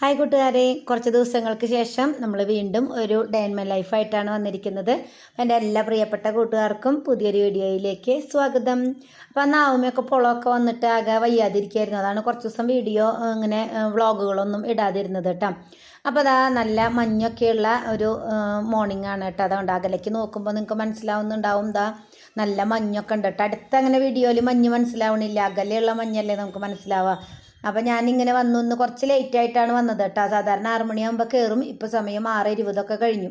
Hi കൂട്ടുകാരെ. കുറച്ച് ദിവസങ്ങൾക്ക് ശേഷം നമ്മൾ വീണ്ടും ഒരു ഡേ ഇൻ മൈ ലൈഫായിട്ടാണ് വന്നിരിക്കുന്നത്. എന്റെ എല്ലാ പ്രിയപ്പെട്ട കൂട്ടുകാർക്കും പുതിയൊരു വീഡിയോയിലേക്ക് സ്വാഗതം. അപ്പോൾ അന്ന് ആവുമയൊക്കെ പൊളമൊക്കെ വന്നിട്ട് ആകെ വയ്യാതിരിക്കായിരുന്നു. അതാണ് കുറച്ച് ദിവസം വീഡിയോ ഇങ്ങനെ വ്ളോഗുകളൊന്നും ഇടാതിരുന്നത് കേട്ടോ. അപ്പോൾ അതാ നല്ല മഞ്ഞൊക്കെയുള്ള ഒരു മോർണിംഗ് ആണ് കേട്ടോ. അതുകൊണ്ട് അകലേക്ക് നോക്കുമ്പോൾ നിങ്ങൾക്ക് മനസ്സിലാവുന്നുണ്ടാവും. ദാ നല്ല മഞ്ഞൊക്കെ ഉണ്ട് കേട്ടോ. അടുത്ത അങ്ങനെ വീഡിയോയിൽ മഞ്ഞ് മനസ്സിലാവണില്ല. അകലെയുള്ള മഞ്ഞല്ലേ നമുക്ക് മനസ്സിലാവുക. അപ്പം ഞാനിങ്ങനെ വന്നു. ഒന്ന് കുറച്ച് ലേറ്റ് ആയിട്ടാണ് വന്നത് കേട്ടോ. സാധാരണ ആറ് മണിയാകുമ്പോൾ കയറും ഇപ്പോൾ സമയം ആറ് ഇരുപതൊക്കെ കഴിഞ്ഞു.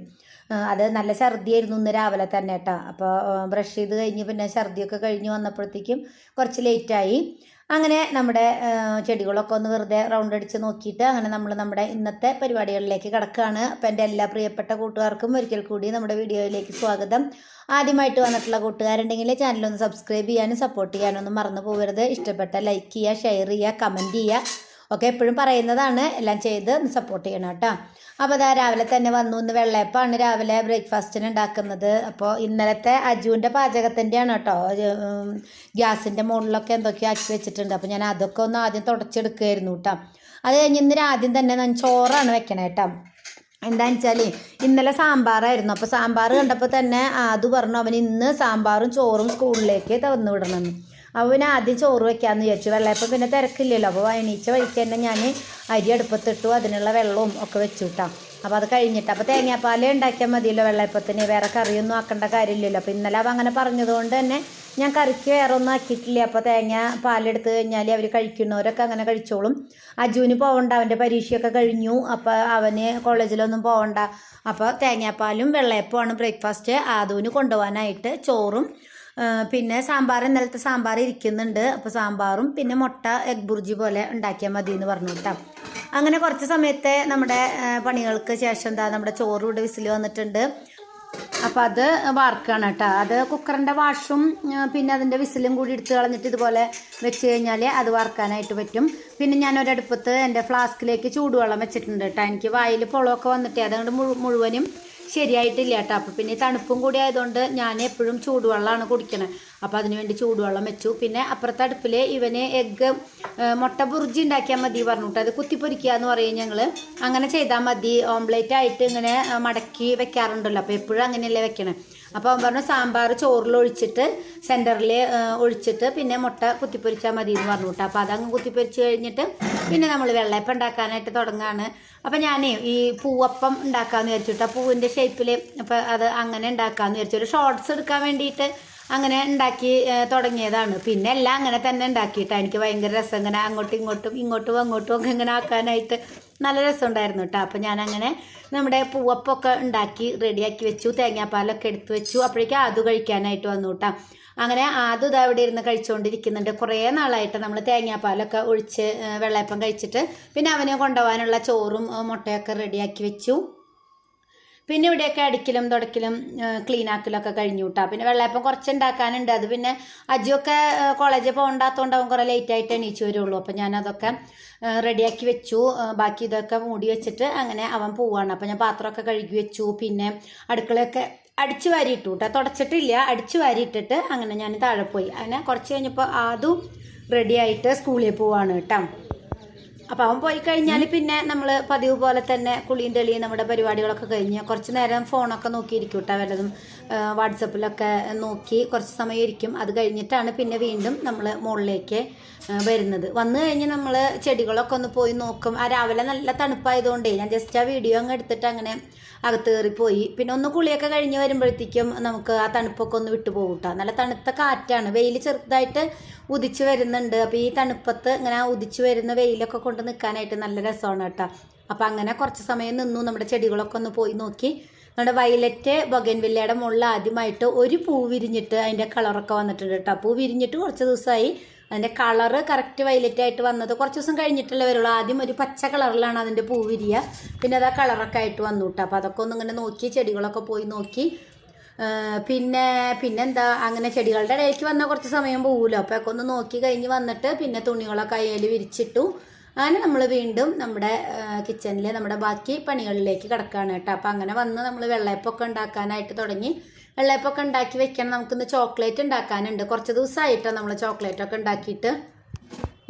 അത് നല്ല ഛർദിയായിരുന്നു ഇന്ന് രാവിലെ തന്നെ കേട്ടോ. അപ്പോൾ ബ്രഷ് ചെയ്ത് കഴിഞ്ഞ് പിന്നെ ഛർദിയൊക്കെ കഴിഞ്ഞ് വന്നപ്പോഴത്തേക്കും കുറച്ച് ലേറ്റായി അങ്ങനെ നമ്മുടെ ചെടികളൊക്കെ ഒന്ന് വെറുതെ റൗണ്ട് അടിച്ച് നോക്കിയിട്ട് അങ്ങനെ നമ്മൾ നമ്മുടെ ഇന്നത്തെ പരിപാടികളിലേക്ക് കിടക്കുകയാണ് അപ്പം എന്റെ എല്ലാ പ്രിയപ്പെട്ട കൂട്ടുകാർക്കും ഒരിക്കൽ കൂടി നമ്മുടെ വീഡിയോയിലേക്ക് സ്വാഗതം. ആദ്യമായിട്ട് വന്നിട്ടുള്ള കൂട്ടുകാരുണ്ടെങ്കിൽ ചാനലൊന്ന് സബ്സ്ക്രൈബ് ചെയ്യാനും സപ്പോർട്ട് ചെയ്യാനൊന്നും മറന്നു പോകരുത് ഇഷ്ടപ്പെട്ട ലൈക്ക് ചെയ്യുക ഷെയർ ചെയ്യുക കമന്റ് ചെയ്യുക. ഒക്കെ എപ്പോഴും പറയുന്നതാണ് എല്ലാം ചെയ്ത് സപ്പോർട്ട് ചെയ്യണം കേട്ടോ. അപ്പോൾ അതാ രാവിലെ തന്നെ വന്നു ഇന്ന് വെള്ളയപ്പാണ് രാവിലെ ബ്രേക്ക്ഫാസ്റ്റിന് ഉണ്ടാക്കുന്നത്. അപ്പോൾ ഇന്നലത്തെ അജുവിന്റെ പാചകത്തിന്റെയാണ് കേട്ടോ. ഗ്യാസിന്റെ മുകളിലൊക്കെ എന്തൊക്കെയോ ആക്കി വെച്ചിട്ടുണ്ട്. അപ്പോൾ ഞാൻ അതൊക്കെ ഒന്ന് ആദ്യം തുടച്ചെടുക്കുമായിരുന്നു കേട്ടോ. അത് കഴിഞ്ഞ് ഇന്ന് ആദ്യം തന്നെ ഞാൻ ചോറാണ് വെക്കണേ കേട്ടോ. എന്താണെന്ന് വെച്ചാൽ ഇന്നലെ സാമ്പാറായിരുന്നു. അപ്പോൾ സാമ്പാർ കണ്ടപ്പോൾ തന്നെ അത് പറഞ്ഞു അവൻ ഇന്ന് സാമ്പാറും ചോറും സ്കൂളിലേക്ക് തന്നു വിടണമെന്ന് അപ്പോൾ ആദ്യം ചോറ് വെക്കാമെന്ന് വിചാരിച്ചു. വെള്ളയപ്പം പിന്നെ തിരക്കില്ലല്ലോ. അപ്പോൾ എണീച്ച വഴിക്ക് തന്നെ ഞാൻ അരി അടുപ്പത്തിട്ടു അതിനുള്ള വെള്ളവും ഒക്കെ വെച്ചു കിട്ടാം അപ്പോൾ അത് കഴിഞ്ഞിട്ട് അപ്പോൾ തേങ്ങാപ്പാലേ ഉണ്ടാക്കിയാൽ മതിയല്ലോ വെള്ളയപ്പത്തിന്. വേറെ കറിയൊന്നും ആക്കേണ്ട കാര്യമില്ലല്ലോ. അപ്പോൾ ഇന്നലെ അവ അങ്ങനെ പറഞ്ഞതുകൊണ്ട് തന്നെ ഞാൻ കറിക്ക് വേറെ ഒന്നും ആക്കിയിട്ടില്ല. അപ്പോൾ തേങ്ങ പാലെടുത്ത് കഴിഞ്ഞാൽ അവർ കഴിക്കുന്നവരൊക്കെ അങ്ങനെ കഴിച്ചോളും. അജുവിന് പോകണ്ട അവന്റെ പരീക്ഷയൊക്കെ കഴിഞ്ഞു. അപ്പോൾ അവന് കോളേജിലൊന്നും പോകണ്ട അപ്പോൾ തേങ്ങാപ്പാലും വെള്ളയപ്പമാണ് ബ്രേക്ക്ഫാസ്റ്റ്. ആദുവിന് കൊണ്ടുപോകാനായിട്ട് ചോറും പിന്നെ സാമ്പാർ ഇന്നലത്തെ സാമ്പാർ ഇരിക്കുന്നുണ്ട്. അപ്പോൾ സാമ്പാറും പിന്നെ മുട്ട എഗ് ബുർജി പോലെ ഉണ്ടാക്കിയാൽ മതി എന്ന് പറഞ്ഞു കേട്ടോ. അങ്ങനെ കുറച്ച് സമയത്തെ നമ്മുടെ പണികൾക്ക് ശേഷം എന്താ നമ്മുടെ ചോറ് ഇവിടെ വിസിൽ വന്നിട്ടുണ്ട്. അപ്പം അത് വാർക്കാണ് കേട്ടോ. അത് കുക്കറിന്റെ വാഷും പിന്നെ അതിന്റെ വിസിലും കൂടി എടുത്ത് കളഞ്ഞിട്ട് ഇതുപോലെ വെച്ച് കഴിഞ്ഞാൽ അത് വാർക്കാനായിട്ട് പറ്റും. പിന്നെ ഞാൻ ഒരടുപ്പത്ത് എന്റെ ഫ്ലാസ്കിലേക്ക് ചൂടുവെള്ളം വെച്ചിട്ടുണ്ട് കേട്ടോ. എനിക്ക് വായിൽ പൊളമൊക്കെ വന്നിട്ട് അതുകൊണ്ട് മുഴു- മുഴുവനും ശരിയായിട്ടില്ല കേട്ടോ അപ്പോൾ പിന്നെ തണുപ്പും കൂടി ആയതുകൊണ്ട് ഞാൻ എപ്പോഴും ചൂടുവെള്ളമാണ് കുടിക്കണത് അപ്പോൾ അതിന് വേണ്ടി ചൂടുവെള്ളം വെച്ചു. പിന്നെ അപ്പുറത്തെ അടുപ്പിൽ ഇവന് എഗ്ഗ് മുട്ട ബുർജി ഉണ്ടാക്കിയാൽ മതി പറഞ്ഞു കേട്ടോ അത് കുത്തിപ്പൊരിക്കുക എന്ന് പറയും ഞങ്ങൾ അങ്ങനെ ചെയ്താൽ മതി. ഓംലേറ്റ് ആയിട്ട് ഇങ്ങനെ മടക്കി വെക്കാറുണ്ടല്ലോ. അപ്പോൾ എപ്പോഴും അങ്ങനെയല്ലേ വെക്കണേ. അപ്പോൾ അവൻ പറഞ്ഞു സാമ്പാർ ചോറിൽ ഒഴിച്ചിട്ട് സെന്ററിൽ ഒഴിച്ചിട്ട് പിന്നെ മുട്ട കുത്തിപ്പൊരിച്ചാൽ മതി എന്ന് പറഞ്ഞു കേട്ടോ അപ്പോൾ അതങ്ങ് കുത്തിപ്പൊരിച്ച് കഴിഞ്ഞിട്ട് പിന്നെ നമ്മൾ വെള്ളയപ്പം ഉണ്ടാക്കാനായിട്ട് തുടങ്ങുകയാണ് അപ്പോൾ ഞാൻ ഈ പൂവപ്പം ഉണ്ടാക്കാമെന്ന് വിചാരിച്ചു കേട്ടോ പൂവിന്റെ ഷേപ്പിൽ അപ്പോൾ അത് അങ്ങനെ ഉണ്ടാക്കാമെന്ന് വിചാരിച്ചു. ഒരു ഷോർട്സ് എടുക്കാൻ വേണ്ടിയിട്ട് അങ്ങനെ ഉണ്ടാക്കി തുടങ്ങിയതാണ്. പിന്നെ എല്ലാം അങ്ങനെ തന്നെ ഉണ്ടാക്കിയിട്ടാണ് എനിക്ക് ഭയങ്കര രസം. ഇങ്ങനെ അങ്ങോട്ടും ഇങ്ങോട്ടും ഇങ്ങോട്ടും അങ്ങോട്ടും ഒക്കെ ഇങ്ങനെ ആക്കാനായിട്ട് നല്ല രസമുണ്ടായിരുന്നു കേട്ടോ അപ്പം ഞാനങ്ങനെ നമ്മുടെ പൂവപ്പൊക്കെ ഉണ്ടാക്കി റെഡിയാക്കി വെച്ചു. തേങ്ങാപ്പാലൊക്കെ എടുത്തു വെച്ചു. അപ്പോഴേക്കും അത് കഴിക്കാനായിട്ട് വന്നു കേട്ടോ അങ്ങനെ ആദ്യം ഇതാ ഇവിടെ ഇരുന്ന് കഴിച്ചുകൊണ്ടിരിക്കുന്നുണ്ട് കുറേ നാളായിട്ട് നമ്മൾ തേങ്ങാപ്പാലൊക്കെ ഒഴിച്ച് വെള്ളയപ്പം കഴിച്ചിട്ട് പിന്നെ അവനെ കൊണ്ടുപോകാനുള്ള ചോറും മുട്ടയൊക്കെ റെഡിയാക്കി വെച്ചു. പിന്നെ ഇവിടെയൊക്കെ അടിക്കലും തുടക്കലും ക്ലീൻ ആക്കലൊക്കെ കഴിഞ്ഞു കിട്ടാം പിന്നെ വെള്ളയപ്പം കുറച്ച് ഉണ്ടാക്കാനുണ്ട് അത് പിന്നെ അജിയൊക്കെ കോളേജിൽ പോകണ്ടാത്തതുകൊണ്ട് അവൻ കുറേ ലേറ്റ് ആയിട്ട് എണീച്ചു വരുള്ളൂ. അപ്പം ഞാനതൊക്കെ റെഡിയാക്കി വെച്ചു. ബാക്കി ഇതൊക്കെ മൂടി വെച്ചിട്ട് അങ്ങനെ അവൻ പോവാണ്. അപ്പം ഞാൻ പാത്രമൊക്കെ കഴുകി വെച്ചു. പിന്നെ അടുക്കളയൊക്കെ അടിച്ചു വാരിയിട്ടു കേട്ടോ തുടച്ചിട്ടില്ല. അടിച്ചു വാരിയിട്ടിട്ട് അങ്ങനെ ഞാൻ താഴെ പോയി. അങ്ങനെ കുറച്ച് കഴിഞ്ഞപ്പോൾ അതും റെഡിയായിട്ട് സ്കൂളിൽ പോവാണ് കേട്ടോ അപ്പോൾ അവൻ പോയി കഴിഞ്ഞാൽ പിന്നെ നമ്മൾ പതിവ് പോലെ തന്നെ കുളിയും തെളിയും നമ്മുടെ പരിപാടികളൊക്കെ കഴിഞ്ഞ് കുറച്ച് നേരം ഫോണൊക്കെ നോക്കിയിരിക്കും കേട്ടോ വല്ലതും വാട്സപ്പിലൊക്കെ നോക്കി കുറച്ച് സമയം ഇരിക്കും. അത് കഴിഞ്ഞിട്ടാണ് പിന്നെ വീണ്ടും നമ്മൾ മുകളിലേക്ക് വരുന്നത്. വന്നു കഴിഞ്ഞ് നമ്മൾ ചെടികളൊക്കെ ഒന്ന് പോയി നോക്കും. ആ രാവിലെ നല്ല തണുപ്പായതുകൊണ്ടേ ഞാൻ ജസ്റ്റ് ആ വീഡിയോ അങ്ങ് എടുത്തിട്ട് അങ്ങനെ അകത്ത് കയറിപ്പോയി പിന്നെ ഒന്ന് കുളിയൊക്കെ കഴിഞ്ഞ് വരുമ്പോഴത്തേക്കും നമുക്ക് ആ തണുപ്പൊക്കെ ഒന്ന് വിട്ടു പോകും കേട്ടോ നല്ല തണുത്ത കാറ്റാണ്. വെയിൽ ചെറുതായിട്ട് ഉദിച്ചു വരുന്നുണ്ട്. അപ്പോൾ ഈ തണുപ്പത്ത് ഇങ്ങനെ ഉദിച്ചു വരുന്ന വെയിലൊക്കെ കൊണ്ട് നിൽക്കാനായിട്ട് നല്ല രസമാണ് കേട്ടോ. അപ്പം അങ്ങനെ കുറച്ച് സമയം നിന്നു. നമ്മുടെ ചെടികളൊക്കെ ഒന്ന് പോയി നോക്കി. നമ്മുടെ വയലറ്റ് ബൊഗൻവില്ലയുടെ മുകളിൽ ആദ്യമായിട്ട് ഒരു പൂ വിരിഞ്ഞിട്ട് അതിന്റെ കളറൊക്കെ വന്നിട്ടുണ്ട് കേട്ടോ. പൂ വിരിഞ്ഞിട്ട് കുറച്ച് ദിവസമായി. അതിന്റെ കളറ് കറക്റ്റ് വയലറ്റ് ആയിട്ട് വന്നത് കുറച്ച് ദിവസം കഴിഞ്ഞിട്ടല്ലേ വരുള്ളൂ. ആദ്യം ഒരു പച്ച കളറിലാണ് അതിന്റെ പൂ വിരിയുക പിന്നെ അത് ആ കളറൊക്കെ ആയിട്ട് വന്നു കേട്ടോ. അപ്പോൾ അതൊക്കെ ഒന്ന് ഇങ്ങനെ നോക്കി ചെടികളൊക്കെ പോയി നോക്കി. പിന്നെ പിന്നെന്താ അങ്ങനെ ചെടികളുടെ ഇടയ്ക്ക് വന്നാൽ കുറച്ച് സമയം പോകുമല്ലോ അപ്പോൾ ഒക്കെ ഒന്ന് നോക്കി കഴിഞ്ഞ് വന്നിട്ട് പിന്നെ തുണികളൊക്കെ അയ്യൽ വിരിച്ചിട്ടു. അങ്ങനെ നമ്മൾ വീണ്ടും നമ്മുടെ കിച്ചണിൽ നമ്മുടെ ബാക്കി പണികളിലേക്ക് കിടക്കുകയാണ് കേട്ടോ. അപ്പോൾ അങ്ങനെ വന്ന് നമ്മൾ വെള്ളയപ്പൊക്കെ ഉണ്ടാക്കാനായിട്ട് തുടങ്ങി. വെള്ളയപ്പൊക്കെ ഉണ്ടാക്കി വെക്കണം. നമുക്കിന്ന് ചോക്ലേറ്റ് ഉണ്ടാക്കാനുണ്ട്. കുറച്ച് ദിവസമായിട്ടാണ് നമ്മൾ ചോക്ലേറ്റൊക്കെ ഉണ്ടാക്കിയിട്ട്.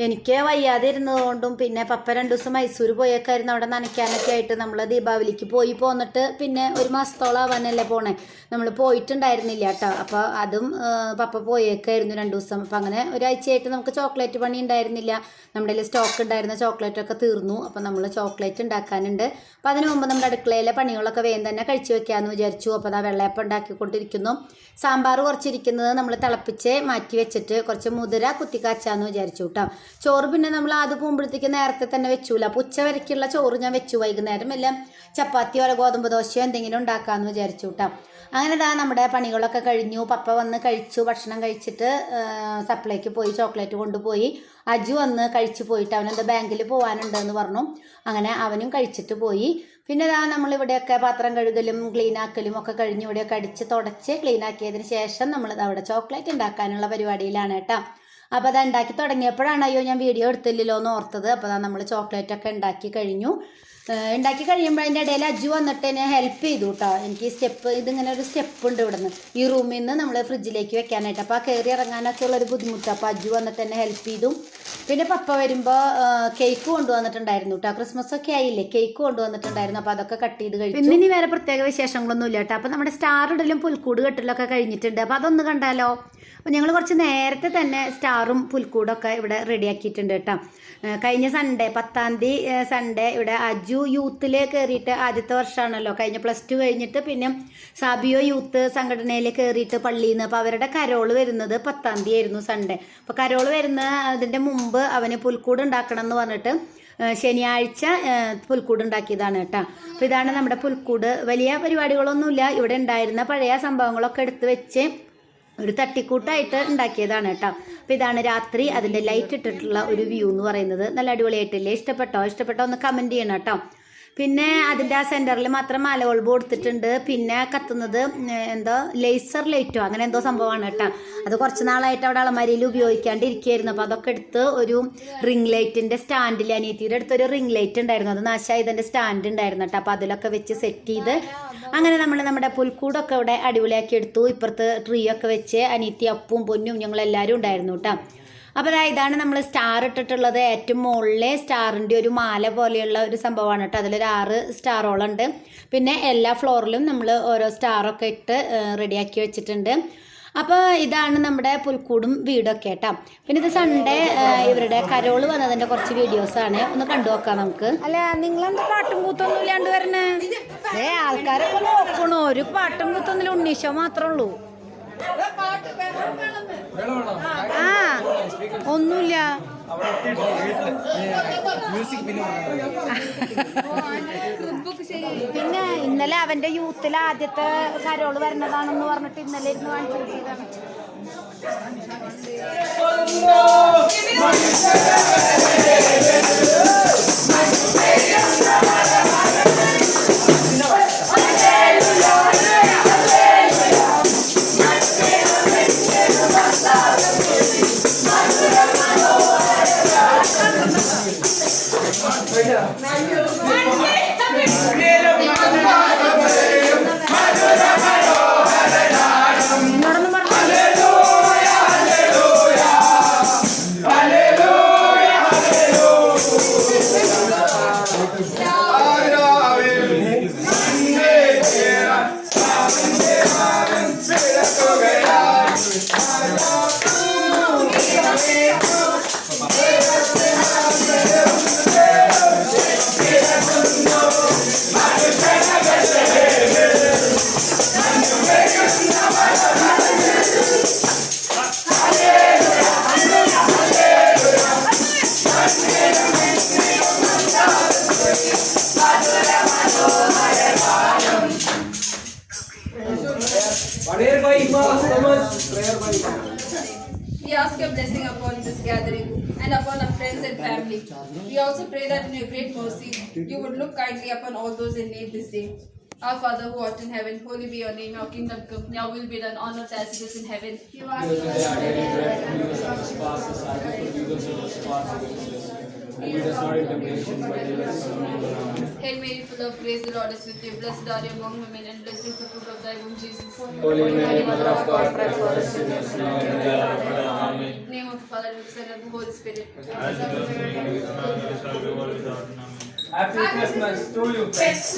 എനിക്ക് വയ്യാതെ ഇരുന്നതുകൊണ്ടും പിന്നെ പപ്പ രണ്ട് ദിവസം മൈസൂർ പോയേക്കായിരുന്നു. അവിടെ നനയ്ക്കാനൊക്കെ ആയിട്ട് നമ്മൾ ദീപാവലിക്ക് പോയി പോന്നിട്ട് പിന്നെ ഒരു മാസത്തോളം ആവാനല്ലേ പോണേ. നമ്മൾ പോയിട്ടുണ്ടായിരുന്നില്ല കേട്ടോ. അപ്പോൾ അതും പപ്പ പോയേക്കായിരുന്നു രണ്ട് ദിവസം. അപ്പം അങ്ങനെ ഒരാഴ്ചയായിട്ട് നമുക്ക് ചോക്ലേറ്റ് പണി ഉണ്ടായിരുന്നില്ല. നമ്മുടെ കയ്യിൽ സ്റ്റോക്ക് ഉണ്ടായിരുന്ന ചോക്ലേറ്റൊക്കെ തീർന്നു. അപ്പം നമ്മൾ ചോക്ലേറ്റ് ഉണ്ടാക്കാനുണ്ട്. അപ്പം അതിന് മുമ്പ് നമ്മുടെ അടുക്കളയിലെ പണികളൊക്കെ വേഗം തന്നെ കഴിച്ചു വെക്കാമെന്ന് വിചാരിച്ചു. അപ്പോൾ അതാ വെള്ളയപ്പം ഉണ്ടാക്കിക്കൊണ്ടിരിക്കുന്നു. സാമ്പാർ കുറച്ചിരിക്കുന്നത് നമ്മൾ തിളപ്പിച്ച് മാറ്റി വെച്ചിട്ട് കുറച്ച് മുതിര കുത്തിക്കാച്ചാന്ന് വിചാരിച്ചു കേട്ടോ. ചോറ് പിന്നെ നമ്മൾ അത് പോകുമ്പോഴത്തേക്ക് നേരത്തെ തന്നെ വെച്ചൂല. അപ്പോൾ ഉച്ച വരയ്ക്കുള്ള ചോറ് ഞാൻ വെച്ചു വൈകുന്നേരം. എല്ലാം ചപ്പാത്തിയോ അല്ല ഗോതമ്പ് ദോശയോ എന്തെങ്കിലും ഉണ്ടാക്കാമെന്ന് വിചാരിച്ചു കേട്ടോ അങ്ങനെ ഇതാ നമ്മുടെ പണികളൊക്കെ കഴിഞ്ഞു. പപ്പ വന്ന് കഴിച്ചു. ഭക്ഷണം കഴിച്ചിട്ട് സപ്ലൈക്ക് പോയി ചോക്ലേറ്റ് കൊണ്ടുപോയി. അജു വന്ന് കഴിച്ചു പോയിട്ട് അവനെന്താ ബാങ്കിൽ പോകാനുണ്ടെന്ന് പറഞ്ഞു. അങ്ങനെ അവനും കഴിച്ചിട്ട് പോയി. പിന്നെ ഇതാ നമ്മൾ ഇവിടെയൊക്കെ പാത്രം കഴുകലും ക്ലീൻ ആക്കലും ഒക്കെ കഴിഞ്ഞ് ഇവിടെയൊക്കെ അടിച്ച് തുടച്ച് ക്ലീൻ ആക്കിയതിന് ശേഷം നമ്മൾ അവിടെ ചോക്ലേറ്റ് ഉണ്ടാക്കാനുള്ള പരിപാടിയിലാണ് കേട്ടോ അപ്പോൾ അത് ഉണ്ടാക്കി തുടങ്ങിയപ്പോഴാണ് അയ്യോ ഞാൻ വീഡിയോ എടുത്തില്ലല്ലോ എന്ന് ഓർത്തത്. അപ്പോൾ അതാ നമ്മൾ ചോക്ലേറ്റ് ഒക്കെ ഉണ്ടാക്കി കഴിഞ്ഞു. ഉണ്ടാക്കി കഴിയുമ്പോൾ അതിന്റെ ഇടയിൽ അജു വന്നിട്ട് എന്നെ ഹെൽപ്പ് ചെയ്തു കേട്ടോ എനിക്ക് സ്റ്റെപ്പ് ഇതിങ്ങനെ ഒരു സ്റ്റെപ്പ് ഉണ്ട് ഇവിടെ നിന്ന് ഈ റൂമിൽ നിന്ന് നമ്മൾ ഫ്രിഡ്ജിലേക്ക് വെക്കാനായിട്ട്. അപ്പോൾ ആ കയറി ഇറങ്ങാനൊക്കെ ഉള്ളൊരു ബുദ്ധിമുട്ട്. അപ്പോൾ അജു വന്നിട്ട് എന്നെ ഹെൽപ്പ് ചെയ്തു. പിന്നെ പപ്പ വരുമ്പോൾ കേക്ക് കൊണ്ടുവന്നിട്ടുണ്ടായിരുന്നു കേട്ടോ ക്രിസ്മസ് ഒക്കെ ആയില്ലേ? കേക്ക് കൊണ്ടുവന്നിട്ടുണ്ടായിരുന്നു. അപ്പോൾ അതൊക്കെ കട്ട് ചെയ്ത് കഴിഞ്ഞു പിന്നെ ഇനി വേറെ പ്രത്യേക വിശേഷങ്ങളൊന്നും ഇല്ല കേട്ടോ അപ്പോൾ നമ്മുടെ സ്റ്റാർ ഇടലും പുൽക്കൂട് കെട്ടലൊക്കെ കഴിഞ്ഞിട്ടുണ്ട്. അപ്പോൾ അതൊന്ന് കണ്ടാലോ? അപ്പോൾ ഞങ്ങൾ കുറച്ച് നേരത്തെ തന്നെ സ്റ്റാറും പുൽക്കൂടൊക്കെ ഇവിടെ റെഡിയാക്കിയിട്ടുണ്ട് കേട്ടോ. കഴിഞ്ഞ സൺഡേ പത്താം തീയതി സൺഡേ ഇവിടെ അജു യൂത്തിൽ കയറിയിട്ട് ആദ്യത്തെ വർഷമാണല്ലോ. കഴിഞ്ഞ പ്ലസ് ടു കഴിഞ്ഞിട്ട് പിന്നെ സാബിയോ യൂത്ത് സംഘടനയിൽ കയറിയിട്ട് പള്ളിയിൽ നിന്ന് അപ്പോൾ അവരുടെ കരോൾ വരുന്നത് പത്താം തീയതി ആയിരുന്നു സൺഡേ അപ്പോൾ കരോൾ വരുന്ന അതിന്റെ മുമ്പ് അവന് പുൽക്കൂട് ഉണ്ടാക്കണം എന്ന് പറഞ്ഞിട്ട് ശനിയാഴ്ച പുൽക്കൂട് ഉണ്ടാക്കിയതാണ് കേട്ടോ. അപ്പോൾ ഇതാണ് നമ്മുടെ പുൽക്കൂട്. വലിയ പരിപാടികളൊന്നുമില്ല. ഇവിടെ ഉണ്ടായിരുന്ന പഴയ സംഭവങ്ങളൊക്കെ എടുത്ത് വെച്ച് ഒരു തട്ടിക്കൂട്ടായിട്ട് ഉണ്ടാക്കിയതാണ് കേട്ടോ. അപ്പം ഇതാണ് രാത്രി അതിന്റെ ലൈറ്റ് ഇട്ടിട്ടുള്ള ഒരു വ്യൂ എന്ന് പറയുന്നത്. നല്ല അടിപൊളിയായിട്ടില്ലേ? ഇഷ്ടപ്പെട്ടോ? ഇഷ്ടപ്പെട്ടോ ഒന്ന് കമന്റ് ചെയ്യണം കേട്ടോ. പിന്നെ അതിന്റെ ആ സെന്ററിൽ മാത്രം മാല ബൾബ് കൊടുത്തിട്ടുണ്ട് പിന്നെ കത്തുന്നത് എന്തോ ലേസർ ലൈറ്റോ അങ്ങനെ എന്തോ സംഭവമാണ് കേട്ടോ. അത് കുറച്ച് നാളായിട്ട് അവിടെ അളമാരിയിൽ ഉപയോഗിക്കാണ്ടിരിക്കുകയായിരുന്നു. അപ്പോൾ അതൊക്കെ എടുത്ത് ഒരു റിംഗ് ലൈറ്റിന്റെ സ്റ്റാൻഡിൽ അനിയത്തിയുടെ അടുത്തൊരു റിംഗ് ലൈറ്റ് ഉണ്ടായിരുന്നു. അത് നാശായതിന്റെ സ്റ്റാൻഡ് ഉണ്ടായിരുന്നു കേട്ടോ. അപ്പോൾ അതിലൊക്കെ വെച്ച് സെറ്റ് ചെയ്ത് അങ്ങനെ നമ്മൾ നമ്മുടെ പുൽക്കൂടൊക്കെ ഇവിടെ അടിപൊളിയാക്കി എടുത്തു. ഇപ്പുറത്ത് ട്രീ ഒക്കെ വെച്ച് അനിയത്തി അപ്പും പൊന്നും ഞങ്ങൾ എല്ലാവരും ഉണ്ടായിരുന്നു കേട്ടോ. അപ്പോൾ അതായത് ഇതാണ് നമ്മൾ സ്റ്റാർ ഇട്ടിട്ടുള്ളത്. ഏറ്റവും മുകളിലെ സ്റ്റാറിന്റെ ഒരു മാല പോലെയുള്ള ഒരു സംഭവമാണ് കേട്ടോ. അതിലൊരു ആറ് സ്റ്റാറോളം ഉണ്ട്. പിന്നെ എല്ലാ ഫ്ലോറിലും നമ്മൾ ഓരോ സ്റ്റാറൊക്കെ ഇട്ട് റെഡിയാക്കി വെച്ചിട്ടുണ്ട്. അപ്പോൾ ഇതാണ് നമ്മുടെ പുൽക്കൂടും വീടൊക്കെ കേട്ടോ. പിന്നെ ഇത് സൺഡേ ഇവരുടെ കരോൾ വന്നതിന്റെ കുറച്ച് വീഡിയോസാണ് ഒന്ന് കണ്ടു നോക്കാം നമുക്ക്. അല്ല നിങ്ങളെന്താ പാട്ടും കൂത്തൊന്നും ഇല്ലാണ്ട് വരണേ? ഏ ആൾക്കാരൊക്കെ നോക്കണു ഒരു പാട്ടും കൂത്തൊന്നില്ല ഉണ്ണീശോ മാത്രമേ ഉള്ളൂ. ആ ഒന്നുമില്ല. പിന്നെ ഇന്നലെ അവന്റെ യൂത്തിൽ ആദ്യത്തെ കരോൾ വരുന്നതാണെന്ന് പറഞ്ഞിട്ട് ഇന്നലെ ഇരുന്ന് കാണിച്ചു 谢谢 blessing upon this gathering and upon our friends and family. We also pray that in your great mercy, you would look kindly upon all those in need this day. Our Father who art in heaven, holy be your name, your kingdom come, your will be done on earth as it is in heaven. Give us And lead us not into temptation, but deliver us from evil. Amen. Hail Mary, full of grace, the Lord is with you. Blessed are you among women, and blessed is the fruit of thy womb, Jesus. Holy Mary, Mother of God, pray for us sinners now and at the hour of our death. Amen. In the name of the Father, and of the Son, and of the Holy Spirit. Happy Christmas to you, friends.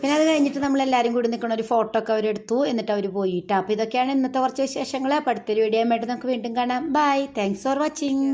പിന്നെ അത് കഴിഞ്ഞിട്ട് നമ്മൾ എല്ലാവരും കൂടി നിൽക്കുന്ന ഒരു photo ഒക്കെ അവരെടുത്തു. എന്നിട്ട് അവർ പോയിട്ട്. അപ്പോൾ ഇതൊക്കെയാണ് ഇന്നത്തെ കുറച്ച് വിശേഷങ്ങൾ അപ്പോൾ അടുത്തൊരു വീഡിയോ ആയിട്ട് നമുക്ക് വീണ്ടും കാണാം. Bye thanks for watching